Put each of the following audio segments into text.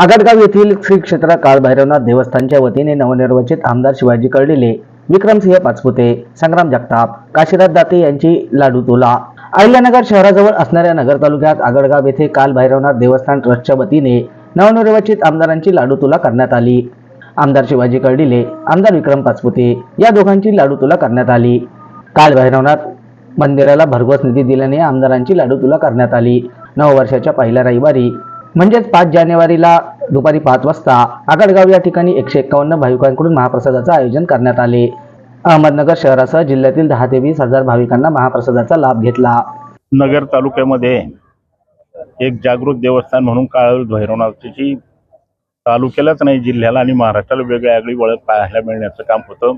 आगडगाव येथील श्री क्षेत्र काळभैरवनाथ देवस्थानच्या वतीने नवनिर्वाचित आमदार शिवाजी कर्डिले विक्रमसिंह पाचपुते संग्राम जगताप काशीनाथ दाते यांची लाडू तुला. अहिल्यानगर शहराजवळ असणाऱ्या नगर तालुक्यात आगडगाव येथे काल भैरवनाथ देवस्थान ट्रस्टच्या वतीने नवनिर्वाचित आमदारांची लाडू तुला करण्यात आली. आमदार शिवाजी कर्डिले आमदार विक्रम पाचपुते या दोघांची लाडू तुला करण्यात आली. काल भैरवनाथ मंदिराला भरघोस निधी दिल्याने आमदारांची लाडू तुला करण्यात आली. नववर्षाच्या पहिल्या रविवारी म्हणजेच पाच जानेवारीला दुपारी पाच वाजता आगडगाव या ठिकाणी एकशे एक्कावन्न भाविकांकडून महाप्रसादाचं आयोजन करण्यात आले. अहमदनगर शहरासह जिल्ह्यातील दहा ते वीस हजार भाविकांना महाप्रसादाचा लाभ घेतला. नगर तालुक्यामध्ये एक जागृत देवस्थान म्हणून काळ भैरवनाथची तालुक्यालाच नाही जिल्ह्याला आणि महाराष्ट्राला वेगळी आगळी ओळख पाहायला मिळण्याचं काम होतं.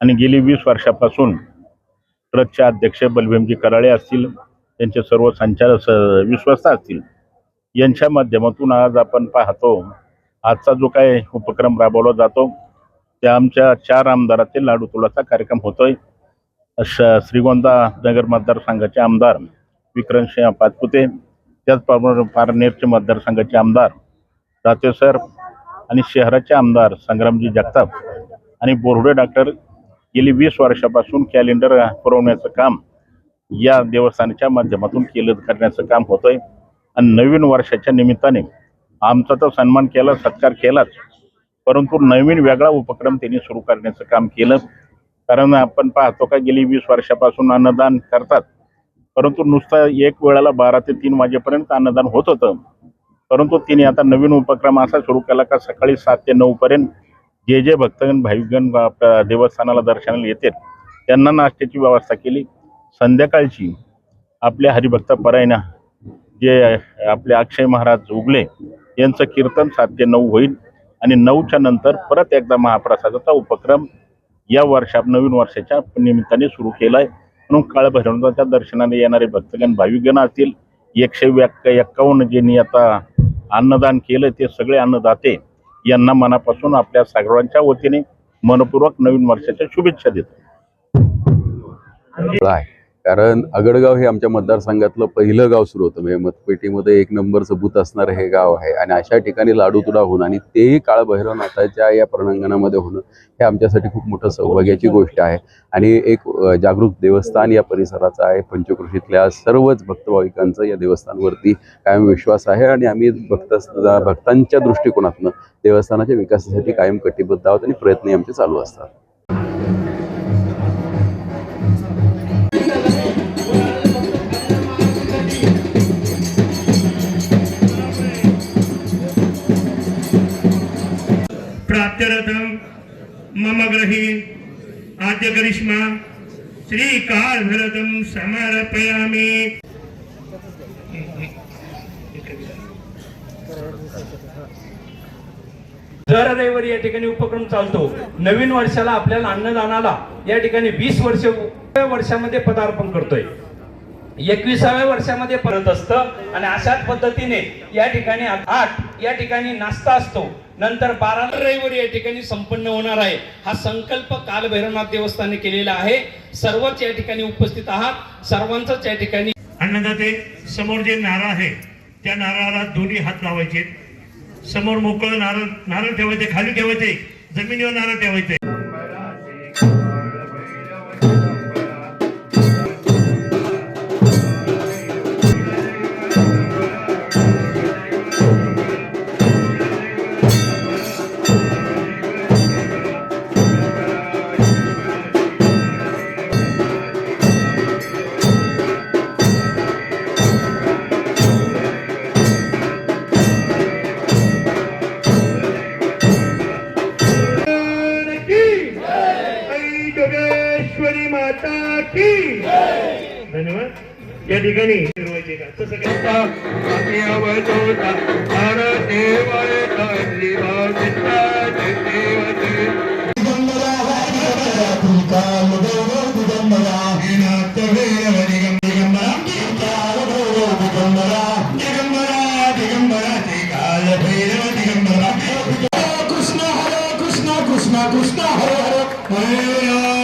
आणि गेली वीस वर्षापासून ट्रस्टचे अध्यक्ष बलभीमजी कराळे असतील त्यांचे सर्व संचालक विश्वस्त असतील. यांच्या माध्यमातून आज आपण पाहतो आजचा जो काय उपक्रम राबवला जातो त्या आमच्या चार आमदारातील लाडू तुलाचा कार्यक्रम होतोय. श- श्रीगोंदा नगर मतदारसंघाचे आमदार विक्रमसिंह पाचपुते त्याचप्रमाणे पारनेरचे मतदारसंघाचे आमदार राते सर आणि शहराचे आमदार संग्रामजी जगताप आणि बोर्डे डॉक्टर गेली वीस वर्षापासून कॅलेंडर पुरवण्याचं काम या देवस्थानाच्या माध्यमातून केलं करण्याचं काम होतंय. आणि नवीन वर्षाच्या निमित्ताने आमचा तर सन्मान केला सत्कार केलाच. परंतु नवीन वेगळा उपक्रम त्यांनी सुरू करण्याचं काम केलं. कारण आपण पाहतो का गेली वीस वर्षापासून अन्नदान करतात. परंतु नुसतं एक वेळेला बारा ते तीन वाजेपर्यंत अन्नदान होत होतं. परंतु तिने आता नवीन उपक्रम असा सुरू केला का सकाळी सात ते नऊ पर्यंत जे जे भक्तगण भाविकगण देवस्थानाला दर्शनाला येतात त्यांना नाश्त्याची व्यवस्था केली. संध्याकाळची आपल्या हरिभक्त परायणा जे आपले अक्षय महाराज उगले यांचं कीर्तन सात ते नऊ होईल आणि नऊच्या नंतर परत एकदा महाप्रसादाचा उपक्रम या वर्षात नवीन वर्षाच्या निमित्ताने सुरू केलाय. म्हणून काळ दर्शनाने येणारे भक्तगण भाविकगण असतील एकशे व्यक्क एक्कावन्न ज्यांनी आता अन्नदान केलं ते सगळे अन्नदाते यांना मनापासून आपल्या सागरांच्या वतीने मनपूर्वक नवीन वर्षाच्या शुभेच्छा देतो. कारण अगडगाव हे आमच्या मतदारसंघातलं पहिलं गाव सुरू होतं. म्हणजे मतपेटीमध्ये एक नंबरचं सबूत असणारं हे गाव आहे. आणि अशा ठिकाणी लाडूतुडा होणं आणि तेही काळभैरवनाथाच्या या प्रणांगणामध्ये होणं हे आमच्यासाठी खूप मोठं सौभाग्याची गोष्ट आहे. आणि एक जागरूक देवस्थान या परिसराचं आहे. पंचकृषीतल्या सर्वच भक्तभाविकांचं या देवस्थानवरती कायम विश्वास आहे. आणि आम्ही भक्त भक्तांच्या दृष्टिकोनातनं देवस्थानाच्या विकासासाठी कायम कटिबद्ध आहोत आणि प्रयत्नही आमचे चालू असतात. प्राप्त्यरथम मम ग्रही आद्य करिश्मा श्री काळ भरतम दर रविवारी या ठिकाणी उपक्रम चालतो. नवीन वर्षाला आपल्याला अन्नदानाला या ठिकाणी वीस वर्ष वर्षामध्ये पदार्पण करतोय. एकविसाव्या वर्षामध्ये परत असतं. आणि अशाच पद्धतीने या ठिकाणी आठ या ठिकाणी नाश्ता असतो. नंतर बारा रविवारी या ठिकाणी संपन्न होणार आहे. हा संकल्प काल भैरवनाथ केलेला आहे. सर्वच या ठिकाणी उपस्थित आहात. सर्वांचाच या ठिकाणी अन्नदाते समोर जे नारळ आहे त्या नारळाला दोन्ही हात लावायचे. समोर मोकळं नारळ नारळ ठेवायचे खाली ठेवायचे. जमिनीवर नारळ ठेवायचे. जोगेश्वरी माता की धन्यवाद या ठिकाणी फिरवायचे का तसं काय कृष्ण हरे कृष्ण कृष्ण कृष्ण हरे हरे हरे